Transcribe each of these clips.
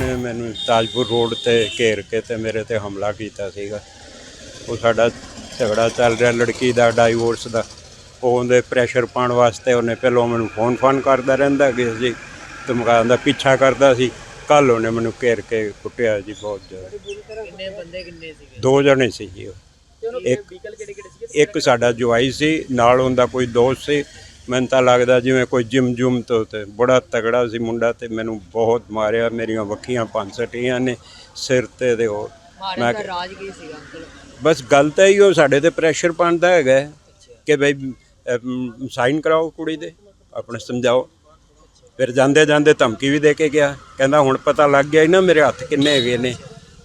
ਉਹਨੇ ਮੈਨੂੰ ਤਾਜਪੁਰ ਰੋਡ ਤੇ ਘੇਰ ਕੇ ਤੇ ਮੇਰੇ ਤੇ ਹਮਲਾ ਕੀਤਾ ਸੀਗਾ। ਉਹ ਸਾਡਾ ਝਗੜਾ ਚੱਲ ਰਿਹਾ ਲੜਕੀ ਦਾ ਡਾਈਵੋਰਸ ਦਾ। ਉਹ ਉਹਦੇ ਪ੍ਰੈਸ਼ਰ ਪਾਉਣ ਵਾਸਤੇ ਉਹਨੇ ਪਹਿਲਾਂ ਮੈਨੂੰ ਫੋਨ ਫੋਨ ਕਰਦਾ ਰਹਿੰਦਾ ਕਿ ਜੀ ਧਮਕਾਉਣ ਦਾ ਪਿੱਛਾ ਕਰਦਾ ਸੀ। ਕੱਲ ਉਹਨੇ ਮੈਨੂੰ ਘੇਰ ਕੇ ਕੁੱਟਿਆ ਜੀ ਬਹੁਤ ਜ਼ਿਆਦਾ। ਕਿੰਨੇ ਬੰਦੇ ਕਿੰਨੇ ਸੀਗੇ? ਦੋ ਜਣੇ ਸੀ ਜੀ ਇੱਕ ਸਾਡਾ ਜਵਾਈ ਸੀ ਨਾਲ ਉਹਦਾ ਕੋਈ ਦੋਸਤ ਸੀ। ਮੈਨੂੰ ਤਾਂ ਲੱਗਦਾ ਜਿਵੇਂ ਕੋਈ ਜਿਮ ਜੁਮ ਤੋਂ ਤੇ ਬੜਾ ਤਗੜਾ ਸੀ ਮੁੰਡਾ ਤੇ ਮੈਨੂੰ ਬਹੁਤ ਮਾਰਿਆ। ਮੇਰੀਆਂ ਵੱਖੀਆਂ ਪੰਜ ਸੱਟੀਆਂ ਨੇ ਸਿਰ ਤੇ ਉਹ ਮਾਰਨ ਮੈਂ ਦਾ ਰਾਜ ਕੀ ਸੀਗਾ ਅੰਕਲ? ਬਸ ਗੱਲ ਤਾਂ ਹੀ ਉਹ ਸਾਡੇ ਤੇ ਪ੍ਰੈਸ਼ਰ ਪਾਉਂਦਾ ਹੈਗਾ ਹੈ ਕਿ ਬਈ ਸਾਈਨ ਕਰਾਓ ਕੁੜੀ ਦੇ ਆਪਣੇ ਸਮਝਾਓ। ਫਿਰ ਜਾਂਦੇ ਜਾਂਦੇ ਧਮਕੀ ਵੀ ਦੇ ਕੇ ਗਿਆ। ਕਹਿੰਦਾ ਹੁਣ ਪਤਾ ਲੱਗ ਗਿਆ ਈ ਨਾ ਮੇਰੇ ਹੱਥ ਕਿੰਨੇ ਹੈਗੇ ਨੇ।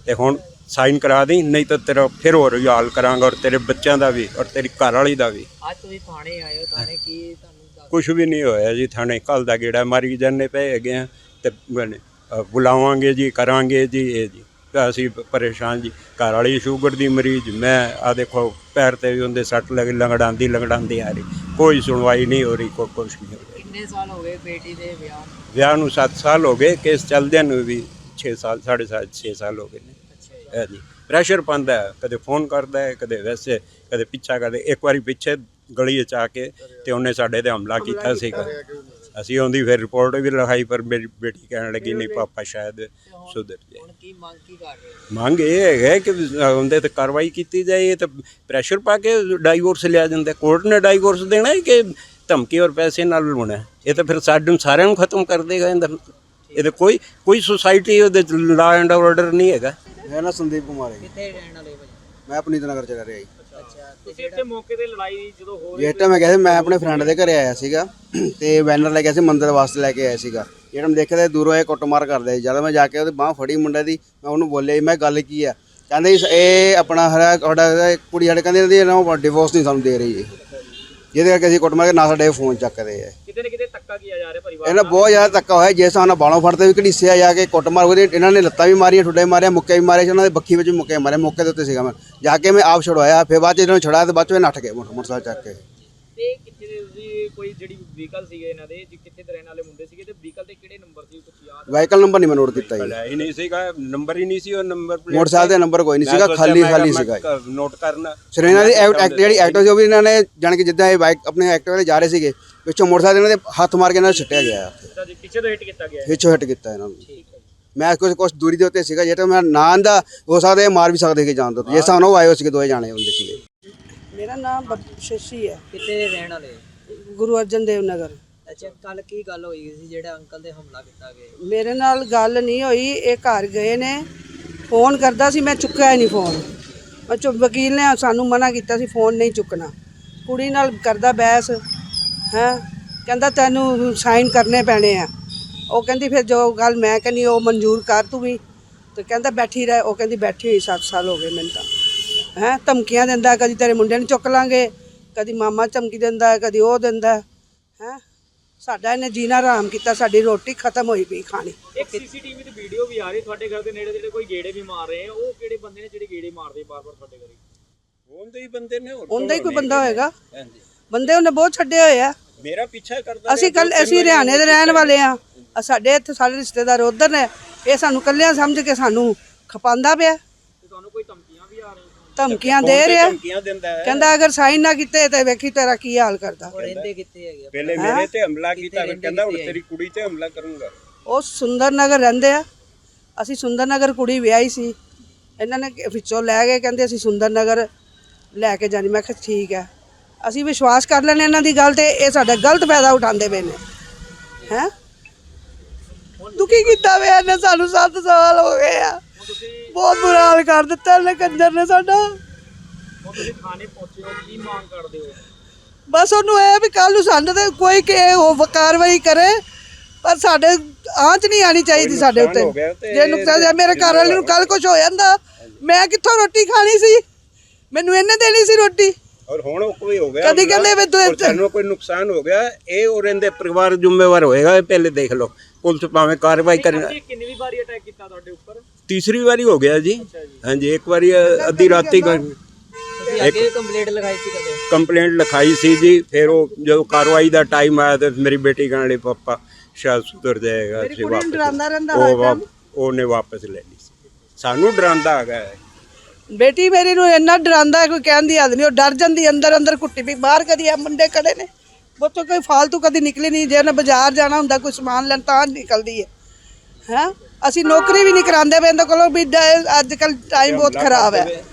ਤੇ ਹੁਣ ਸਾਈਨ ਕਰਾ ਦੀ ਨਹੀਂ ਤਾਂ ਤੇਰਾ ਫਿਰ ਹੋਰ ਯਾਲ ਕਰਾਂਗਾ ਔਰ ਤੇਰੇ ਬੱਚਿਆਂ ਦਾ ਵੀ ਔਰ ਤੇਰੀ ਘਰ ਵਾਲੀ ਦਾ ਵੀ। ਅੱਜ ਤੁਸੀਂ ਥਾਣੇ ਆਏ ਹੋ ਥਾਣੇ ਕੀ ਤੁਹਾਨੂੰ ਕੁਝ ਵੀ ਨਹੀਂ ਹੋਇਆ ਜੀ ਥਾਣੇ ਕੱਲ ਦਾ ਗੇੜਾ ਮਾਰੀ ਜਾਂਦੇ ਪਏ ਹੈਗੇ ਆ ਤੇ ਬਣੇ- ਅ, ਬੁਲਾਵਾਂਗੇ ਜੀ ਕਰਾਂਗੇ ਜੀ ਇਹ ਜੀ। ਤਾਂ ਅਸੀਂ ਪਰੇਸ਼ਾਨ ਜੀ। ਘਰ ਵਾਲੀ ਸ਼ੂਗਰ ਦੀ ਮਰੀਜ਼ ਮੈਂ ਆ ਦੇਖੋ ਪੈਰ ਤੇ ਵੀ ਉਹਦੇ ਸੱਟ ਲੱਗ ਲੰਗੜਾਂਦੀ ਲੰਗੜਾਂਦੀ ਆ ਰਹੀ। ਕੋਈ ਸੁਣਵਾਈ ਨਹੀਂ ਹੋ ਰਹੀ ਕੋਈ ਕੁਛ ਨਹੀਂ ਹੋ ਰਿਹਾ। ਕਿੰਨੇ ਸਾਲ ਹੋ ਗਏ ਬੇਟੀ ਦੇ ਵਿਆਹ ਨੂੰ? ਵਿਆਹ ਨੂੰ 7 ਸਾਲ ਹੋ ਗਏ ਕੇਸ ਚੱਲਦਿਆਂ ਨੂੰ ਵੀ 6 ਸਾਲ 7.5 6 ਸਾਲ ਹੋ ਗਏ ਨੇ। ਅੱਛਾ ਜੀ। ਪ੍ਰੈਸ਼ਰ ਪਾਉਂਦਾ ਹੈ ਕਦੇ ਫੋਨ ਕਰਦਾ ਹੈ ਕਦੇ ਵੈਸੇ ਕਦੇ ਪਿੱਛਾ ਕਰਦੇ ਇੱਕ ਵਾਰੀ ਪਿੱਛੇ ਗਲੀ ਚ ਆ ਕੇ ਤੇ ਉਹਨੇ ਸਾਡੇ ਤੇ ਹਮਲਾ ਕੀਤਾ ਸੀਗਾ। ਅਸੀਂ ਉਹਦੀ ਫਿਰ ਰਿਪੋਰਟ ਵੀ ਲਿਖਾਈ ਪਰ ਮੇਰੀ ਬੇਟੀ ਕਹਿਣ ਲੱਗੀ ਨਹੀਂ ਪਾਪਾ ਸ਼ਾਇਦ ਸੁਧਰ ਜਾਏ। ਹੁਣ ਕੀ ਮੰਗ ਕੀ ਕਰ ਰਹੇ ਹੋ? ਮੰਗ ਇਹ ਹੈਗਾ ਕਿ ਉਹਦੇ ਤੇ ਕਾਰਵਾਈ ਕੀਤੀ ਜਾਏ। ਇਹ ਤਾਂ ਪ੍ਰੈਸ਼ਰ ਪਾ ਕੇ ਡਾਈਵੋਰਸ ਲਿਆ ਜਾਂਦਾ ਕੋਰਟ ਨੇ ਡਾਈਵੋਰਸ ਦੇਣਾ ਹੈ ਕਿ ਧਮਕੀ ਔਰ ਪੈਸੇ ਨਾਲ ਹੈ? ਇਹ ਤਾਂ ਫਿਰ ਸਾਨੂੰ ਸਾਰਿਆਂ ਨੂੰ ਖਤਮ ਕਰ ਦੇਗਾ ਇਹਦਾ। ਇਹ ਤਾਂ ਕੋਈ ਕੋਈ ਸੁਸਾਇਟੀ ਉਹਦੇ ਲਾ ਐਂਡ ਆਰਡਰ ਨਹੀਂ ਹੈਗਾ। ਮੇਰਾ ਨਾਮ ਸੰਦੀਪ ਕੁਮਾਰ ਹੈ। ਕਿੱਥੇ ਰਹਿਣ ਵਾਲੇ ਮੈਂ ਆਪਣੀ ਨਗਰ ਚ ਰਹਿ ਰਿਹਾ ਜੀ। ਅੱਛਾ ਤੇ ਜਿਹੜਾ ਮੌਕੇ ਤੇ ਲੜਾਈ ਜਦੋਂ ਹੋ ਜਿਸ ਟਾਈਮ ਮੈਂ ਸੀ ਮੈਂ ਆਪਣੇ ਫਰੈਂਡ ਦੇ ਘਰੇ ਆਇਆ ਸੀਗਾ ਤੇ ਬੈਨਰ ਲੈ ਕੇ ਸੀ ਮੰਦਿਰ ਵਾਸਤੇ ਲੈ ਕੇ ਆਇਆ ਸੀਗਾ। ਜਿਹੜਾ ਮੈਂ ਦੇਖਿਆ ਤੇ ਦੂਰੋਂ ਇਹ ਕੁੱਟਮਾਰ ਕਰਦੇ ਸੀ। ਜਦ ਮੈਂ ਜਾ ਕੇ ਉਹਦੀ ਬਾਹ ਫੜੀ ਮੁੰਡੇ ਦੀ ਮੈਂ ਉਹਨੂੰ ਬੋਲਿਆ ਜੀ, ਮੈਂ ਗੱਲ ਕੀ ਆ? ਕਹਿੰਦੇ ਜੀ, ਇਹ ਆਪਣਾ ਹਰਾ ਤੁਹਾਡਾ ਇਹ ਕੁੜੀ ਸਾਡੇ ਕਹਿੰਦੇ ਇਹਦੀ ਨਾ ਡਿਵੋਰਸ ਨਹੀਂ ਸਾਨੂੰ ਦੇ ਰਹੀ ਜੀ ਜਿਹਦੇ ਕਰਕੇ ਅਸੀਂ ਕੁੱਟਮਾਰ ਕੇ ਨਾ ਸਾਡੇ ਫੋਨ ਚੱਕਦੇ ਆ। ਕਿਤੇ ਨਾ ਕਿਤੇ ਧੱਕਾ ਕੀਤਾ ਜਾ ਰਿਹਾ ਪਰਿਵਾਰ ਇਹਨਾਂ ਬਹੁਤ ਜ਼ਿਆਦਾ ਧੱਕਾ ਹੋਇਆ ਜਿਸ ਹਿਸਾਬ ਨਾਲ ਬਾਲੋਂ ਫੜਦੇ ਵੀ ਘੜੀਸਿਆ ਜਾ ਕੇ ਕੁੱਟਮਾਰ ਉਹਦੇ ਇਹਨਾਂ ਨੇ ਲੱਤਾਂ ਵੀ ਮਾਰੀਆਂ ਠੁੱਡੇ ਮਾਰਿਆ ਮੁੱਕੇ ਵੀ ਮਾਰੇ ਸੀ, ਉਹਨਾਂ ਦੇ ਬੱਖੀ ਵਿੱਚ ਮੁੱਕੇ ਮਾਰੇ ਮੌਕੇ ਦੇ ਉੱਤੇ ਸੀਗਾ ਮੈਂ। ਜਾ ਕੇ ਮੈਂ ਆਪ ਛੁਡਵਾਇਆ ਫਿਰ ਬਾਅਦ ਚ ਇਹਨਾਂ ਨੂੰ ਛੁਡਾਇਆ ਤੇ ਬਾਅਦ ਚ ਇਹ ਨੱਠ ਗਏ ਮੋਟਰ- ਮੋਟਰਸਾਈਕਲ ਚੱਕ ਕੇ। ਤੇ ਕੋਈ ਜਿਹੜੀ ਵਹੀਕਲ ਸੀਗੇ ਇਹਨਾਂ ਦੇ ਜੀ ਕਿੱਥੇ ਦੇ ਰਹਿਣ ਵਾਲੇ ਮੁੰਡੇ ਸੀਗੇ ਤੇ ਵਹੀਕਲ ਤੇ ਕਿਹੜੇ ਨੰਬਰ ਸੀ ਕੁਝ ਯਾਦ ਵਾਹੀਕਲ ਨੰਬਰ ਨਹੀਂ ਮੈਂ ਨੋਟ ਕੀਤਾ ਜੀ। ਹੈ ਹੀ ਨਹੀਂ ਸੀਗਾ ਨੰਬਰ ਹੀ ਨਹੀਂ ਸੀ ਉਹ ਨੰਬਰ ਮੋਟਰਸਾਈਕਲ ਦੇ ਨੰਬਰ ਕੋਈ ਨਹੀਂ ਸੀਗਾ ਖਾਲੀ ਖਾਲੀ ਸੀਗਾ ਜੀ। ਨੋਟ ਕਰਨਾ। ਸਰੇਨਾ ਦੀ ਐਕਟ ਐਕਟ- ਜਿਹੜੀ ਸੀ ਉਹ ਵੀ ਇਹਨਾਂ ਨੇ ਜਾਣ ਕੇ ਜਿੱਦਾਂ ਇਹ ਬਾਈਕ ਆਪਣੇ ਐਕਟਿਵ ਤੇ ਜਾ ਰਹੇ ਸੀਗੇ ਪਿੱਛੋਂ ਮੋਟਰਸਾਈਕਲ ਇਹਨਾਂ ਦੇ ਹੱਥ ਮਾਰ ਕੇ ਇਹਨਾਂ ਨੂੰ ਛੱਟਿਆ ਗਿਆ। ਅੱਛਾ ਜੀ ਪਿੱਛੇ ਤੋਂ ਹਿੱਟ ਕੀਤਾ ਗਿਆ। ਹੈ। ਪਿੱਛੋਂ ਹਿੱਟ ਕੀਤਾ ਇਹਨਾਂ ਨੂੰ। ਮੈਂ ਕੁਝ ਕੁਝ ਦੂਰੀ ਦੇ ਉੱਤੇ ਸੀਗਾ ਜੇ ਤਾਂ ਮੈਂ ਨਾ ਆਂਦਾ ਹੋ ਸਕਦਾ ਇਹ ਮਾਰ ਵੀ ਸਕਦੇ ਕਿ ਜਾਣ ਦੋ ਜੇ ਸਾਨੂੰ ਉਹ ਆਏ ਹੋ ਸੀਗੇ ਦੋਏ ਜਾਣੇ ਹੁੰਦੇ ਸੀਗੇ। ਮੇਰਾ ਨਾਮ ਸ਼ਸ਼ੀ ਹੈ। ਦੇ ਰਹਿਣ ਵਾਲੇ ਗੁਰੂ ਅਰਜਨ ਦੇਵ ਨਗਰ। ਅੱਛਾ ਕੱਲ ਕੀ ਗੱਲ ਹੋਈ ਸੀ ਜਿਹੜਾ ਅੰਕਲ ਦੇ ਹਮਲਾ ਕੀਤਾ ਗਿਆ? ਮੇਰੇ ਨਾਲ ਗੱਲ ਨਹੀਂ ਹੋਈ ਇਹ ਘਰ ਗਏ ਨੇ। ਫੋਨ ਕਰਦਾ ਸੀ ਮੈਂ ਚੁੱਕਿਆ ਹੀ ਨਹੀਂ ਫੋਨ। ਮੈਂ ਚੁੱਪ ਵਕੀਲ ਨੇ ਸਾਨੂੰ ਮਨਾ ਕੀਤਾ ਸੀ ਫੋਨ ਨਹੀਂ ਚੁੱਕਣਾ। ਕੁੜੀ ਨਾਲ ਕਰਦਾ ਬਹਿਸ ਹੈ? ਕਹਿੰਦਾ ਤੈਨੂੰ ਸਾਈਨ ਕਰਨੇ ਪੈਣੇ ਆ। ਉਹ ਕਹਿੰਦੀ ਫਿਰ ਜੋ ਗੱਲ ਮੈਂ ਕਹਿੰਦੀ ਉਹ ਮਨਜ਼ੂਰ ਕਰ ਤੂੰ ਵੀ। ਤੇ ਕਹਿੰਦਾ ਬੈਠੀ ਰਹਿ। ਉਹ ਕਹਿੰਦੀ ਬੈਠੀ ਹੋਈ 7 ਸਾਲ ਹੋ ਗਏ ਮੈਨੂੰ ਤਾਂ। ਹੈ? ਧਮਕੀਆਂ ਦਿੰਦਾ ਕਦੀ ਤੇਰੇ ਮੁੰਡੇ ਨੂੰ ਚੁੱਕ ਲਾਂਗੇ। ਕਦੀ ਮਾਮਾ ਧਮਕੀ ਦਿੰਦਾ ਹੈ, ਕਦੀ ਉਹ ਦਿੰਦਾ ਹੈ ਸਾਡਾ ਇਹਨੇ ਜੀਣਾ ਆਰਾਮ ਕੀਤਾ ਸਾਡੀ ਰੋਟੀ ਖਤਮ ਹੋਈ ਪਈ ਖਾਣੀ। ਇੱਕ ਸੀਸੀਟੀਵੀ ਤੇ ਵੀਡੀਓ ਵੀ ਆ ਰਹੀ ਤੁਹਾਡੇ ਘਰ ਦੇ ਨੇੜੇ ਜਿਹੜੇ ਕੋਈ ਗੇੜੇ ਵੀ ਮਾਰ ਰਹੇ ਆ ਉਹ ਕਿਹੜੇ ਬੰਦੇ ਨੇ ਜਿਹੜੇ ਗੇੜੇ ਮਾਰਦੇ ਬਾਰ-ਬਾਰ ਤੁਹਾਡੇ ਘਰੇ? ਉਹਦੇ ਹੀ ਬੰਦੇ ਨੇ ਹੋਰ ਉਹਦਾ ਹੀ ਕੋਈ ਬੰਦਾ ਹੋਏਗਾ। ਬੰਦੇ ਉਹਨੇ ਬਹੁਤ ਛੱਡੇ ਹੋਏ ਆ। ਮੇਰਾ ਪਿੱਛਾ ਕਰਦਾ ਅਸੀਂ ਕੱਲ ਅਸੀਂ ਹਰਿਆਣੇ ਦੇ ਰਹਿਣ ਵਾਲੇ ਆ। ਆ ਸਾਡੇ ਇੱਥੇ ਸਾਰੇ ਰਿਸ਼ਤੇਦਾਰ ਉਧਰ ਨੇ ਇਹ ਸਾਨੂੰ ਕੱਲਿਆਂ ਸਮਝ ਕੇ ਸਾਨੂੰ ਖਪਾਉਂਦਾ ਪਿਆ ਤੇ ਤੁਹਾਨੂੰ ਕੋਈ ਧਮਕੀਆਂ ਵੀ ਆ ਰਹੀਆਂ ਧਮਕੀਆਂ ਦੇ ਰਿਹਾ? ਧਮਕੀਆਂ ਦਿੰਦਾ ਹੈ? ਕਹਿੰਦਾ ਅਗਰ ਸਾਈਨ ਨਾ ਕੀਤੇ ਤੇ ਵੇਖੀ ਤੇਰਾ ਕੀ ਹਾਲ ਕਰਦਾ। ਉਹ ਰਹਿੰਦੇ ਕਿੱਥੇ ਹੈਗੇ ਪਹਿਲੇ ਮੇਰੇ ਤੇ ਹਮਲਾ ਕੀਤਾ ਫਿਰ ਕਹਿੰਦਾ ਹੁਣ ਤੇਰੀ ਕੁੜੀ ਤੇ ਹਮਲਾ ਕਰੂੰਗਾ। ਉਹ ਸੁੰਦਰ ਨਗਰ ਰਹਿੰਦੇ ਆ। ਅਸੀਂ ਸੁੰਦਰ ਨਗਰ ਕੁੜੀ ਵਿਆਹੀ ਸੀ। ਇਹਨਾਂ ਨੇ ਵਿੱਚੋਂ ਲੈ ਗਏ ਕਹਿੰਦੇ ਅਸੀਂ ਸੁੰਦਰ ਨਗਰ ਲੈ ਕੇ ਜਾਣੀ। ਮੈਂ ਕਿਹਾ ਠੀਕ ਹੈ। ਅਸੀਂ ਵਿਸ਼ਵਾਸ ਕਰ ਲੈਣੇ ਇਹਨਾਂ ਦੀ ਗੱਲ ਤੇ ਇਹ ਸਾਡਾ ਗਲਤ ਫਾਇਦਾ ਉਠਾਉਂਦੇ ਪਏ ਨੇ। ਹੈ? ਦੁਖੀ ਕੀਤਾ ਵੇ ਇਹਨੇ ਸਾਨੂੰ 7 ਸਾਲ ਹੋ ਗਏ ਆ। ਬਹੁਤ ਬੁਰਾ ਹਾਲ ਕਰ ਦਿੱਤਾ ਇਹਨੇ ਕੰਜਰ ਨੇ ਸਾਡਾ। ਤੁਸੀਂ ਥਾਣੇ ਪਹੁੰਚੇ ਹੋ ਕੀ ਮੰਗ ਕਰਦੇ ਹੋ? ਬਸ ਉਹਨੂੰ ਇਹ ਵੀ ਕੱਲ ਨੂੰ ਸਾਨੂੰ ਤੇ ਕੋਈ ਕਿ ਉਹ ਕਾਰਵਾਈ ਕਰੇ ਪਰ ਸਾਡੇ ਆਂਚ ਨਹੀਂ ਆਣੀ ਚਾਹੀਦੀ ਸਾਡੇ ਉੱਤੇ। ਜੇ ਨੁਕਸਾਨ ਹੋਇਆ ਮੇਰੇ ਘਰ ਵਾਲੇ ਨੂੰ ਕੱਲ ਕੁਝ ਹੋ ਜਾਂਦਾ। ਮੈਂ ਕਿੱਥੋਂ ਰੋਟੀ ਖਾਣੀ ਸੀ? ਮੈਨੂੰ ਇਹਨੇ ਦੇਣੀ ਸੀ ਰੋਟੀ। ਔਰ ਹੁਣ ਉਹ ਕੋਈ ਹੋ ਗਿਆ ਕਦੀ ਕਹਿੰਦੇ ਵੀ ਤੂੰ ਔਰ ਇੱਥੇ- ਸਾਨੂੰ ਕੋਈ ਨੁਕਸਾਨ ਹੋ ਗਿਆ ਇਹ ਔਰ ਇਹਦੇ ਪਰਿਵਾਰ ਜ਼ਿੰਮੇਵਾਰ ਹੋਏਗਾ ਇਹ ਪਹਿਲੇ ਦੇਖ ਲਓ। ਪੁਲਿਸ ਭਾਵੇਂ ਕਾਰਵਾਈ ਕਰਨ ਕਿੰਨੀ ਵਾਰੀ ਅਟੈਕ ਕੀਤਾ ਤੁਹਾਡੇ ਉੱਪਰ? ਤੀਸਰੀ ਵਾਰੀ ਹੋ ਗਿਆ ਜੀ। ਹਾਂਜੀ ਇੱਕ ਵਾਰੀ ਅੱਧੀ ਰਾਤੀ ਅੱਗੇ ਕੰਪਲੇਂਟ ਲਗਾਈ ਸੀ ਕਦੇ? ਕੰਪਲੇਂਟ ਲਿਖਾਈ ਸੀ ਜੀ। ਫਿਰ ਉਹ ਜਦੋਂ ਕਾਰਵਾਈ ਦਾ ਟਾਈਮ ਆਇਆ ਤੇ ਮੇਰੀ ਬੇਟੀ ਕਹਿਣ ਲਈ ਪਾਪਾ ਸ਼ਾਇਦ ਸੁਧਰ ਜਾਏਗਾ ਅਸੀਂ ਵਾਪਸ। ਉਹਨੇ ਵਾਪਸ ਲੈ ਲਈ। ਸਾਨੂੰ ਡਰਾਉਂਦਾ ਹੈਗਾ। ਬੇਟੀ ਮੇਰੀ ਨੂੰ ਇੰਨਾ ਡਰਾਉਂਦਾ ਹੈ ਕੋਈ ਕਹਿਣ ਦੀ ਹੱਦ ਨਹੀਂ। ਉਹ ਡਰ ਜਾਂਦੀ ਅੰਦਰ ਅੰਦਰ ਕੁੱਟੀ ਵੀ ਬਾਹਰ ਕਦੀ ਆ ਮੁੰਡੇ ਖੜੇ ਨੇ? ਬੱਚੋ ਕੋਈ ਫਾਲਤੂ ਕਦੀ ਨਿਕਲੀ ਨਹੀਂ। ਜੇ ਉਹਨੇ ਬਾਜ਼ਾਰ ਜਾਣਾ ਹੁੰਦਾ ਕੋਈ ਸਮਾਨ ਲੈਣ ਤਾਂ ਨਿਕਲਦੀ ਹੈ ਹੈ? ਅਸੀਂ ਨੌਕਰੀ ਵੀ ਨਹੀਂ ਕਰਾਉਂਦੇ ਪਏ ਕੋਲੋਂ ਵੀ ਡ- ਅੱਜ ਕੱਲ ਟਾਈਮ ਬਹੁਤ ਖਰਾਬ ਹੈ।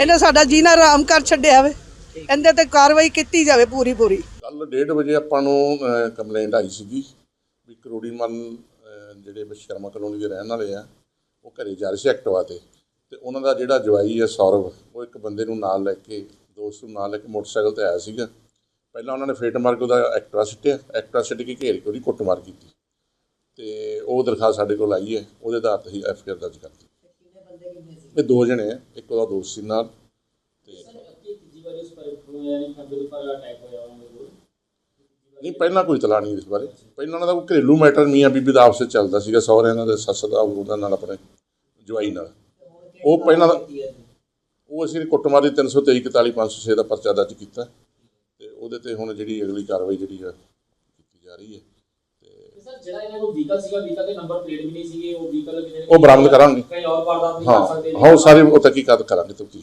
ਇਹਨੇ ਸਾਡਾ ਜੀਣਾ ਆਰਾਮ ਕਰ ਛੱਡਿਆ ਵੇ। ਇਹਦੇ ਤੇ ਕਾਰਵਾਈ ਕੀਤੀ ਜਾਵੇ ਪੂਰੀ ਪੂਰੀ। ਕੱਲ 1:30 ਵਜੇ ਆਪਾਂ ਨੂੰ ਕੰਪਲੇਂਟ ਆਈ ਸੀਗੀ ਵੀ ਕਰੋੜੀ ਮਨ ਅਹ, ਜਿਹੜੇ ਵਿਸ਼ਕਰਮਾ ਕਲੋਨੀ ਦੇ ਰਹਿਣ ਵਾਲੇ ਆ ਉਹ ਘਰੇ ਜਾ ਰਹੇ ਸੀ ਐਕਟਿਵਾ ਤੇ। ਤੇ ਉਹਨਾਂ ਦਾ ਜਿਹੜਾ ਜਵਾਈ ਹੈ ਸੌਰਵ ਉਹ ਇੱਕ ਬੰਦੇ ਨੂੰ ਨਾਲ ਲੈ ਕੇ ਦੋਸਤ ਨੂੰ ਨਾਲ ਲੈ ਕੇ ਮੋਟਰਸਾਈਕਲ ਤੇ ਆਇਆ ਸੀਗਾ। ਪਹਿਲਾਂ ਉਹਨਾਂ ਨੇ ਫੇਟ ਮਾਰ ਕੇ ਉਹਦਾ ਐਕਟਿਵਾ ਸਿੱਟਿਆ। ਐਕਟਿਵਾ ਸਿੱਟ ਕੇ ਘੇਰ ਕੇ ਉਹਦੀ ਕੁੱਟਮਾਰ ਕੀਤੀ। ਤੇ ਉਹ ਦਰਖਾਸਤ ਸਾਡੇ ਕੋਲ ਆਈ ਹੈ ਉਹਦੇ ਆਧਾਰ ਤੇ ਹੀ ਐਫ ਆਈ ਆਰ ਦਰਜ ਕਰਤੀ ਇਹ ਦੋ ਜਣੇ ਆ ਇੱਕ ਉਹਦਾ ਦੋਸਤ ਸੀ ਨਾਲ ਨਹੀਂ ਪਹਿਲਾਂ ਕੋਈ ਤਲਾ ਨਹੀਂ ਇਸ ਬਾਰੇ। ਪਹਿਲਾਂ ਉਹਨਾਂ ਦਾ ਕੋਈ ਘਰੇਲੂ ਮੈਟਰ ਮੀਆਂ ਬੀਬੀ ਦਾ ਆਪਸ ਵਿੱਚ ਚੱਲਦਾ ਸੀਗਾ ਸਹੁਰਿਆਂ ਨਾਲ ਤੇ ਸੱਸ ਦਾ ਉਹਦਾ ਨਾਲ ਆਪਣੇ ਜਵਾਈ ਨਾਲ। ਉਹ ਪਹਿਲਾਂ ਦਾ ਉਹ ਅਸੀਂ ਕੁੱਟਮਾਰੀ 323 41 506 ਦਾ ਪਰਚਾ ਦਰਜ ਕੀਤਾ ਤੇ ਉਹਦੇ ਤੇ ਹੁਣ ਜਿਹੜੀ ਅਗਲੀ ਕਾਰਵਾਈ ਜਿਹੜੀ ਆ ਕੀਤੀ ਜਾ ਰਹੀ ਹੈ। ਸਰ ਜਿਹੜਾ ਇਹਨਾਂ ਕੋਲ ਵਹੀਕਲ ਸੀਗਾ ਵਹੀਕਲ ਦੇ ਨੰਬਰ ਪਲੇਟ ਵੀ ਨਹੀਂ ਸੀਗੇ ਉਹ ਵਹੀਕਲ ਕਿਤੇ ਉਹ ਬਰਾਮਦ ਕਰਾਂਗੇ। ਕਈ ਔਰ ਵਾਰਦਾਤ ਵੀ ਹਾਂ। ਸਕਦੇ ਹਾਂ ਉਹ ਸਾਰੀ ਉਹ ਤਹਿਕੀਕਾਤ ਕਰਾਂਗੇ ਤਫਤੀਸ਼